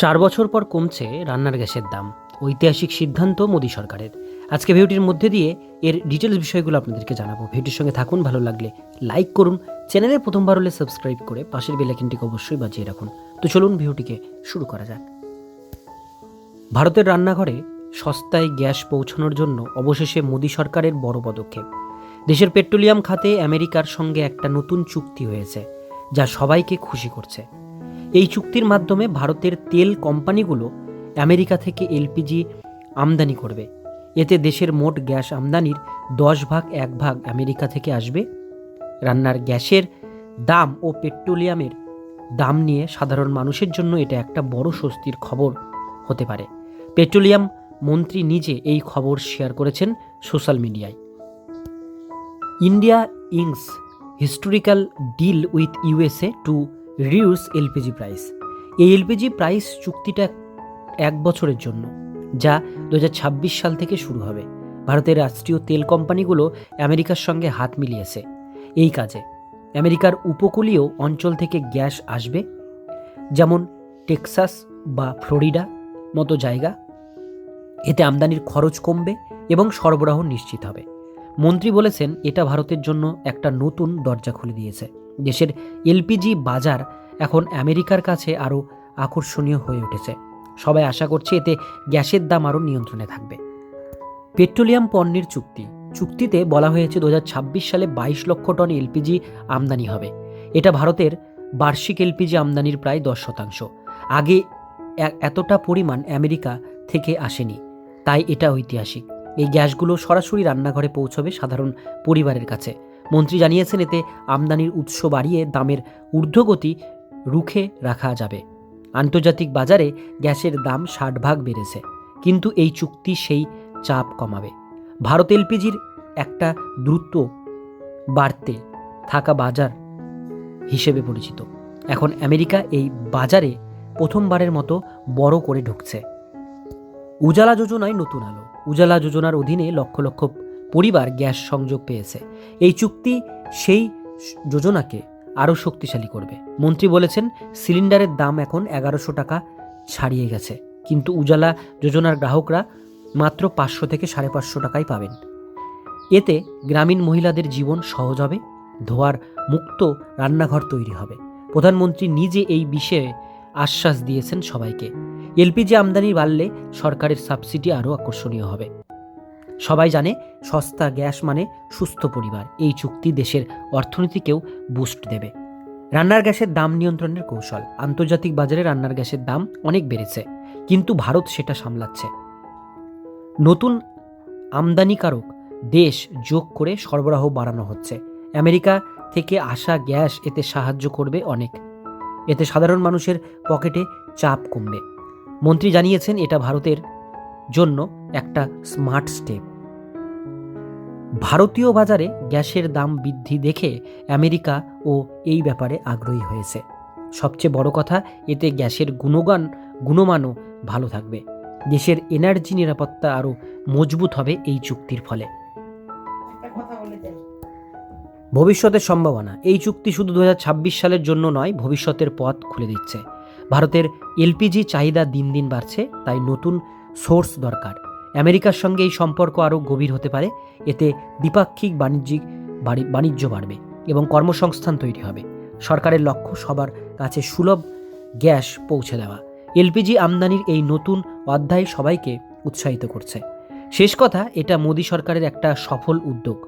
চার বছর পর কমছে রান্নার গ্যাসের দাম। ঐতিহাসিক সিদ্ধান্ত মোদী সরকারের। আজকে ভিডিওটির মধ্যে দিয়ে এর ডিটেলস বিষয়গুলো আপনাদেরকে জানাব। ভিডিওর সঙ্গে থাকুন, ভালো লাগলে লাইক করুন। চ্যানেলে প্রথমবার হলে সাবস্ক্রাইব করে পাশের বেলাইকিনটিকে অবশ্যই বাজিয়ে রাখুন। তো চলুন ভিডিওটিকে শুরু করা যাক। ভারতের রান্নাঘরে সস্তায় গ্যাস পৌঁছানোর জন্য অবশেষে মোদী সরকারের বড় পদক্ষেপ। দেশের পেট্রোলিয়াম খাতে আমেরিকার সঙ্গে একটা নতুন চুক্তি হয়েছে, যা সবাইকে খুশি করছে। এই চুক্তির মাধ্যমে ভারতের তেল কোম্পানিগুলো আমেরিকা থেকে এলপিজি আমদানি করবে। এতে দেশের মোট গ্যাস আমদানির দশ ভাগ, এক ভাগ আমেরিকা থেকে আসবে। রান্নার গ্যাসের দাম ও পেট্রোলিয়ামের দাম নিয়ে সাধারণ মানুষের জন্য এটা একটা বড় স্বস্তির খবর হতে পারে। পেট্রোলিয়াম মন্ত্রী নিজে এই খবর শেয়ার করেছেন সোশ্যাল মিডিয়ায়। India inks historical deal with USA to reduce LPG price. এই এলপিজি প্রাইস চুক্তিটা এক বছরের জন্য, যা দু হাজার ছাব্বিশ সাল থেকে শুরু হবে। ভারতের রাষ্ট্রীয় তেল কোম্পানিগুলো আমেরিকার সঙ্গে হাত মিলিয়েছে। এই কাজে আমেরিকার উপকূলীয় অঞ্চল থেকে গ্যাস আসবে, যেমন টেক্সাস বা ফ্লোরিডা মতো জায়গা। এতে আমদানির খরচ কমবে এবং সরবরাহ নিশ্চিত হবে। মন্ত্রী বলেছেন, এটা ভারতের জন্য একটা নতুন দরজা খুলে দিয়েছে। দেশের এলপিজি বাজার এখন আমেরিকার কাছে আরও আকর্ষণীয় হয়ে উঠেছে। সবাই আশা করছে এতে গ্যাসের দাম আরও নিয়ন্ত্রণে থাকবে। পেট্রোলিয়াম পণ্যের চুক্তি। চুক্তিতে বলা হয়েছে দু হাজার ছাব্বিশ সালে বাইশ লক্ষ টন এলপিজি আমদানি হবে। এটা ভারতের বার্ষিক এলপিজি আমদানির প্রায় দশ শতাংশ। আগে এতটা পরিমাণ আমেরিকা থেকে আসেনি। তাই এটা ঐতিহাসিক। এই গ্যাসগুলো সরাসরি রান্নাঘরে পৌঁছবে সাধারণ পরিবারের কাছে। মন্ত্রী জানিয়েছেন এতে আমদানির উৎস বাড়িয়ে দামের ঊর্ধ্বগতি রুখে রাখা যাবে। আন্তর্জাতিক বাজারে গ্যাসের দাম ষাট ভাগ বেড়েছে, কিন্তু এই চুক্তি সেই চাপ কমাবে। ভারত এলপিজির একটা দ্রুত বাড়তে থাকা বাজার হিসেবে পরিচিত। এখন আমেরিকা এই বাজারে প্রথমবারের মতো বড় করে ঢুকছে। উজালা যোজনায় নতুন আলো। উজালা যোজনার অধীনে লক্ষ লক্ষ পরিবার গ্যাস সংযোগ পেয়েছে। এই চুক্তি সেই যোজনাকে আরও শক্তিশালী করবে। মন্ত্রী বলেছেন, সিলিন্ডারের দাম এখন এগারোশো টাকা ছাড়িয়ে গেছে। কিন্তু উজালা যোজনার গ্রাহকরা মাত্র পাঁচশো থেকে সাড়ে পাঁচশো টাকাই পাবেন। এতে গ্রামীণ মহিলাদের জীবন সহজ হবে, ধোয়ার মুক্ত রান্নাঘর তৈরি হবে। প্রধানমন্ত্রী নিজে এই বিষয়ে আশ্বাস দিয়েছেন সবাইকে। এলপিজি আমদানি বাড়লে সরকারের সাবসিডি আরও আকর্ষণীয় হবে। সবাই জানে সস্তা গ্যাস মানে সুস্থ পরিবার। এই চুক্তি দেশের অর্থনীতিকেও বুস্ট দেবে। রান্নার গ্যাসের দাম নিয়ন্ত্রণের কৌশল। আন্তর্জাতিক বাজারে রান্নার গ্যাসের দাম অনেক বেড়েছে, কিন্তু ভারত সেটা সামলাচ্ছে। নতুন আমদানিকারক দেশ যোগ করে সরবরাহ বাড়ানো হচ্ছে। আমেরিকা থেকে আসা গ্যাস এতে সাহায্য করবে অনেক। এতে সাধারণ মানুষের পকেটে চাপ কমবে। মন্ত্রী জানিয়েছেন, এটা ভারতের জন্য একটা স্মার্ট স্টেপ। ভারতীয় বাজারে গ্যাসের দাম বৃদ্ধি দেখে আমেরিকা ও এই ব্যাপারে আগ্রহী হয়েছে। সবচেয়ে বড় কথা, এতে গ্যাসের গুণগান, গুণমানও ভালো থাকবে। দেশের এনার্জি নিরাপত্তা আরও মজবুত হবে এই চুক্তির ফলে। ভবিষ্যতের সম্ভাবনা, এই চুক্তি শুধু দু হাজার ছাব্বিশ সালের জন্য নয়, ভবিষ্যতের পথ খুলে দিচ্ছে। ভারতের এলপিজি চাহিদা দিন দিন বাড়ছে, তাই নতুন সোর্স দরকার। আমেরিকার সঙ্গে এই সম্পর্ক আরও গভীর হতে পারে। এতে দ্বিপাক্ষিক বাণিজ্যিক বাণিজ্য বাড়বে এবং কর্মসংস্থান তৈরি হবে। সরকারের লক্ষ্য সবার কাছে সুলভ গ্যাস পৌঁছে দেওয়া। এলপিজি আমদানির এই নতুন অধ্যায় সবাইকে উৎসাহিত করছে। শেষ কথা, এটা মোদী সরকারের একটা সফল উদ্যোগ।